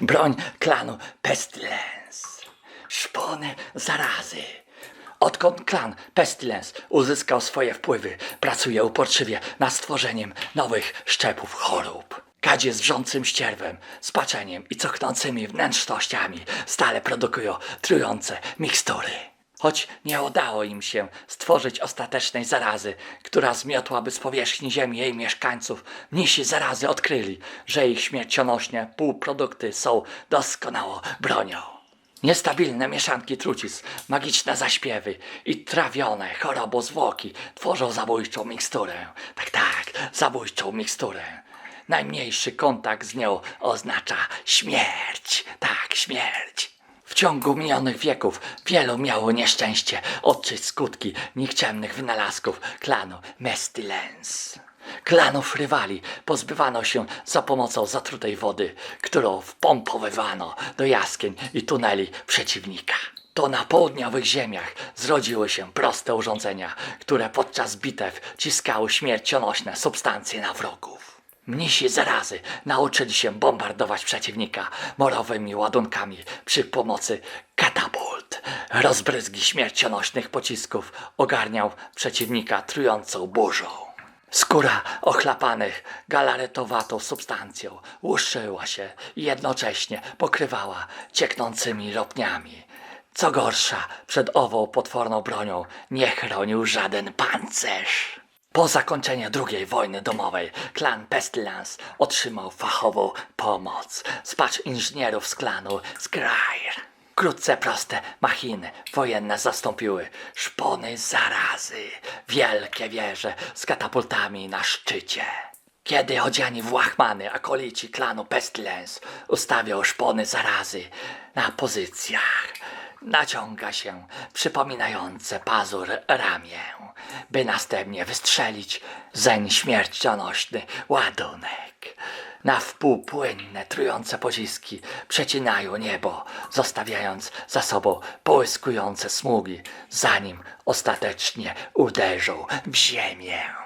Broń klanu Pestilence. Szpony zarazy. Odkąd klan Pestilence uzyskał swoje wpływy, pracuje uporczywie nad stworzeniem nowych szczepów chorób. Gadzie z wrzącym ścierwem, spaczeniem i cochnącymi wnętrznościami stale produkują trujące mikstury. Choć nie udało im się stworzyć ostatecznej zarazy, która zmiotłaby z powierzchni ziemi jej mieszkańców, mnisi zarazy odkryli, że ich śmiercionośne półprodukty są doskonałą bronią. Niestabilne mieszanki trucizn, magiczne zaśpiewy i trawione chorobą zwłoki tworzą zabójczą miksturę. Tak, tak, zabójczą miksturę. Najmniejszy kontakt z nią oznacza śmierć. Tak, śmierć. Ciągu minionych wieków wielu miało nieszczęście odczuć skutki nikczemnych wynalazków klanu Mestilens. Klanów rywali pozbywano się za pomocą zatrutej wody, którą wpompowywano do jaskiń i tuneli przeciwnika. To na południowych ziemiach zrodziły się proste urządzenia, które podczas bitew ciskały śmiercionośne substancje na wrogów. Mnisi zarazy nauczyli się bombardować przeciwnika morowymi ładunkami przy pomocy katapult. Rozbryzgi śmiercionośnych pocisków ogarniał przeciwnika trującą burzą. Skóra ochlapanych galaretowatą substancją łuszyła się i jednocześnie pokrywała cieknącymi ropniami. Co gorsza, przed ową potworną bronią nie chronił żaden pancerz. Po zakończeniu II wojny domowej klan Pestilence otrzymał fachową pomoc z inżynierów z klanu Skryre. Wkrótce proste machiny wojenne zastąpiły szpony zarazy, wielkie wieże z katapultami na szczycie. Kiedy odziani w łachmany akolici klanu Pestilence ustawią szpony zarazy na pozycjach, naciąga się przypominające pazur ramię, by następnie wystrzelić zeń śmiercionośny ładunek. Na wpół płynne, trujące pociski przecinają niebo, zostawiając za sobą połyskujące smugi, zanim ostatecznie uderzą w ziemię.